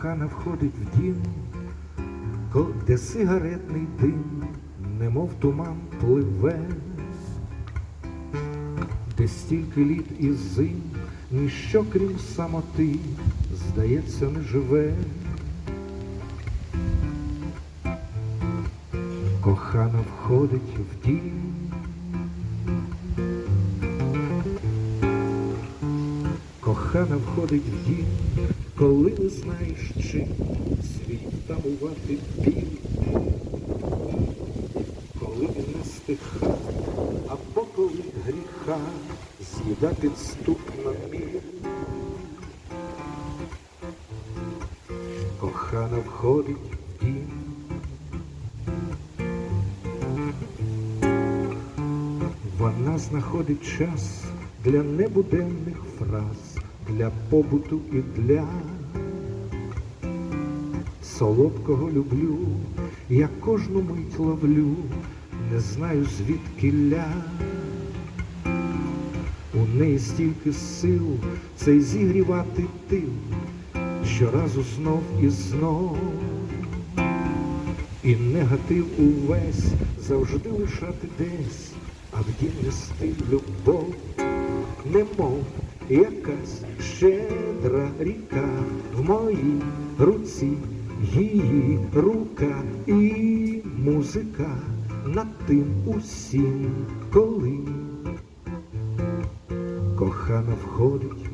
Кохана входить в дім, де сигаретний дим, немов туман пливе, де стільки літ і зим, ніщо крім самоти, здається, не живе. Кохана входить в дім. Кохана входить в дім, коли не знаєш чим свій втамувати біль, коли не стиха, або коли гріха з'їда підступна мір. Кохана входить в дім. Вона знаходить час для небуденних фраз, для побуту і для солодкого люблю, я кожну мить ловлю, не знаю звідки ля. У неї стільки сил цей зігрівати тил, щоразу знов і знов. І негатив увесь завжди лишати десь, а в дім нести любов, немов якась щедра ріка в моїй руці, її рука і музика над тим усім, коли. Кохана входить